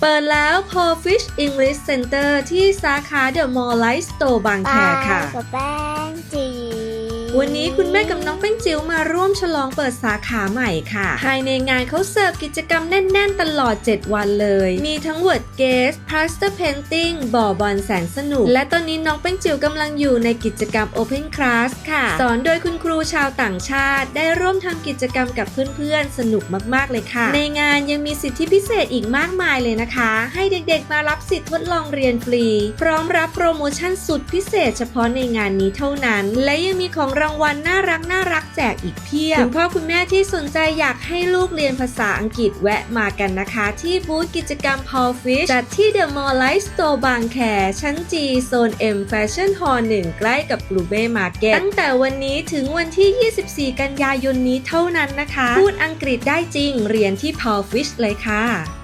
เปิดแล้ว Paul Fish English Center ที่สาขา The Mall Light Store บางแคค่ะกับแป้งจี วันนี้คุณแม่กับน้องแป้งจิ๋วมาร่วมฉลองเปิดสาขาใหม่ค่ะ ภายในงานเขาเสิร์ฟกิจกรรมแน่น ๆ ตลอด 7 วันเลย มีทั้ง Word Gaze Plaster Painting บ่อบอลแสนสนุก และตอนนี้น้องแป้งจิ๋วกำลังอยู่ในกิจกรรม Open Class ค่ะ สอนโดยคุณครูชาวต่างชาติ ได้ร่วมทำกิจกรรมกับเพื่อนๆ สนุกมากๆเลยค่ะ ในงานยังมีสิทธิพิเศษอีกมากมายเลยนะคะ ให้เด็กๆมารับสิทธิ์ทดลองเรียนฟรี พร้อมรับโปรโมชั่นสุดพิเศษ เฉพาะในงานนี้เท่านั้น และยังมีของรางวัลน่ารักน่ารักแจกอีกเพียบ คุณพ่อคุณแม่ที่สนใจอยากให้ลูกเรียนภาษาอังกฤษแวะมากันนะคะ ที่บูธกิจกรรม Paul Fish จัดที่ The Mall Light Store บางแค ชั้น G โซน M Fashion Hall 1 ใกล้กับ g l u b e Market ตั้งแต่วันนี้ถึงวันที่ 24 กันยายนนี้เท่านั้นนะคะ พูดอังกฤษได้จริงเรียนที่ Paul Fish เลยค่ะ